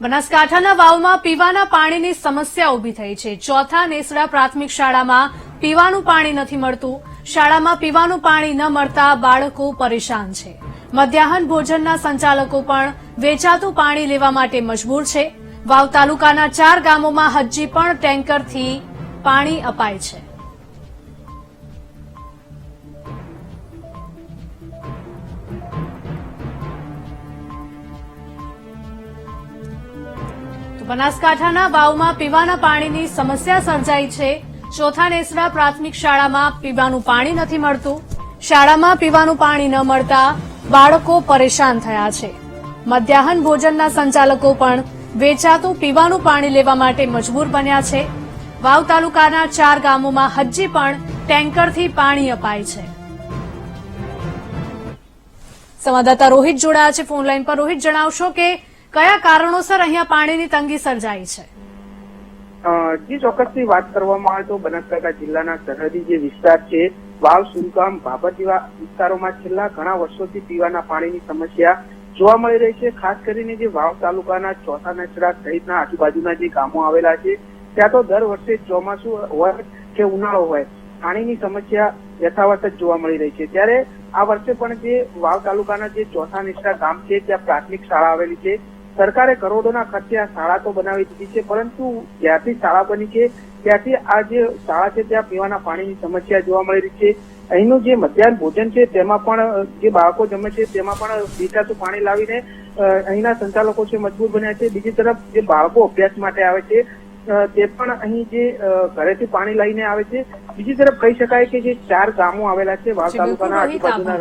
બનાસકાંઠાના વાવમાં પીવાના પાણીની સમસ્યા ઊભી થઈ છે. ચોથા નેસડા પ્રાથમિક શાળામાં પીવાનું પાણી નથી મળતું. શાળામાં પીવાનું પાણી ન મળતા બાળકો પરેશાન છે. મધ્યાહન ભોજનના સંચાલકો પણ વેચાતું પાણી લેવા માટે મજબૂર છે. વાવ તાલુકાના ચાર ગામોમાં હજી પણ ટેન્કરથી પાણી અપાય છે. બનાસકાંઠાના વાવમાં પીવાના પાણીની સમસ્યા સર્જાઈ છે. ચોથા નેસડા પ્રાથમિક શાળામાં પીવાનું પાણી નથી મળતું. શાળામાં પીવાનું પાણી ન મળતા બાળકો પરેશાન થયા છે. મધ્યાહન ભોજનના સંચાલકો પણ વેચાતું પીવાનું પાણી લેવા માટે મજબૂર બન્યા છે. વાવ તાલુકાના ચાર ગામોમાં હજી પણ ટેન્કરથી પાણી અપાય છે. સંવાદદાતા રોહિત જોડાયા છે. ફોન લાઈન પર રોહિત જણાવશો કે કયા કારણોસર અહીંયા પાણીની તંગી સર્જાઈ છે? જે ચોક્કસની વાત કરવામાં આવે તો બનાસકાંઠા જિલ્લાના સરહદી જે વિસ્તાર છે, વાવ, સુરગામ, બાબર જેવા વિસ્તારોમાં છેલ્લા ઘણા વર્ષોથી પીવાના પાણીની સમસ્યા જોવા મળી રહી છે. ખાસ કરીને જે વાવ તાલુકાના ચોથા નચરા સહિતના આજુબાજુના જે ગામો આવેલા છે, ત્યાં તો દર વર્ષે ચોમાસું હોય કે ઉનાળો હોય, પાણીની સમસ્યા યથાવત જ જોવા મળી રહી છે. ત્યારે આ વર્ષે પણ જે વાવ તાલુકાના જે ચોથા નિષ્ઠા ગામ છે, ત્યાં પ્રાથમિક શાળા આવેલી છે. સરકારે કરોડોના ખર્ચે આ શાળા તો બનાવી દીધી છે પરંતુ જ્યારથી શાળા બની છે ત્યારથી આ જે શાળા છે ત્યાં પીવાના પાણીની સમસ્યા જોવા મળી રહી છે. અહીંનું જે મધ્યાહન ભોજન છે તેમાં પણ જે બાળકો જમે છે તેમાં પણ પીતાતું પાણી લાવીને અહીંના સંચાલકો છે મજબૂર બન્યા છે. બીજી તરફ જે બાળકો અભ્યાસ માટે આવે છે તે પણ અહીં જે ઘરેથી પાણી લઈને આવે છે. બીજી તરફ કહી શકાય કે જે ચાર ગામો આવેલા છે વાવ તાલુકાના આજુબાજુના.